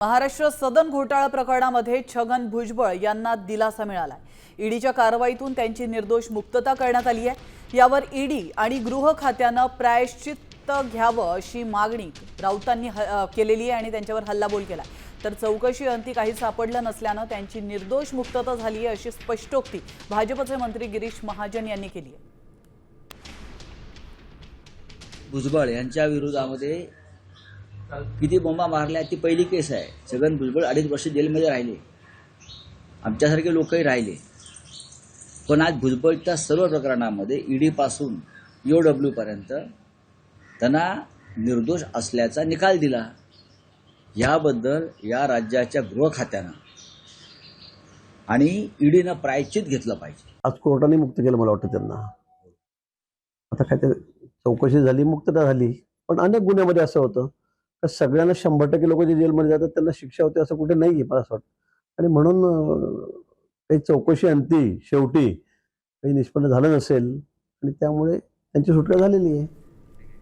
महाराष्ट्र सदन घोटाळा प्रकरणामध्ये छगन भुजबळ यांना दिलासा मिळालाय. ईडीच्या कारवाईतून त्यांची निर्दोष मुक्तता करण्यात आली आहे. यावर ईडी आणि गृह खात्यानं प्रायश्चित्त घ्यावं अशी मागणी राऊतांनी केलेली आहे आणि त्यांच्यावर हल्लाबोल केला तर चौकशी अंती काही सापडलं नसल्यानं त्यांची निर्दोष मुक्तता झाली आहे अशी स्पष्टोक्ती भाजपचे मंत्री गिरीश महाजन यांनी केली आहे भुजबळ यांच्या विरोधामध्ये किती बोंबा मारल्या ती पहिली केस आहे. छगन भुजबळ अडीच वर्ष जेलमध्ये राहिले. आमच्यासारखे लोकही राहिले. पण आज भुजबळच्या सर्व प्रकरणामध्ये ईडी पासून डब्ल्यूपर्यंत डब्ल्यू पर्यंत त्यांना निर्दोष असल्याचा निकाल दिला. याबद्दल या राज्याच्या गृह खात्यानं. आणि ईडीनं प्रायश्चित घेतलं पाहिजे. आज कोर्टाने मुक्त केलं मला वाटतं त्यांना. आता काय ते चौकशी झाली मुक्तता झाली. पण अनेक गुन्ह्यामध्ये असं होतं. तर सगळ्यांना शंभर टक्के लोक जे जेलमध्ये जातात त्यांना शिक्षा होते असं कुठे नाही आहे मला असं वाटतं. आणि म्हणून काही चौकशी अंती शेवटी काही निष्पन्न झालं नसेल आणि त्यामुळे त्यांची सुटका झालेली आहे.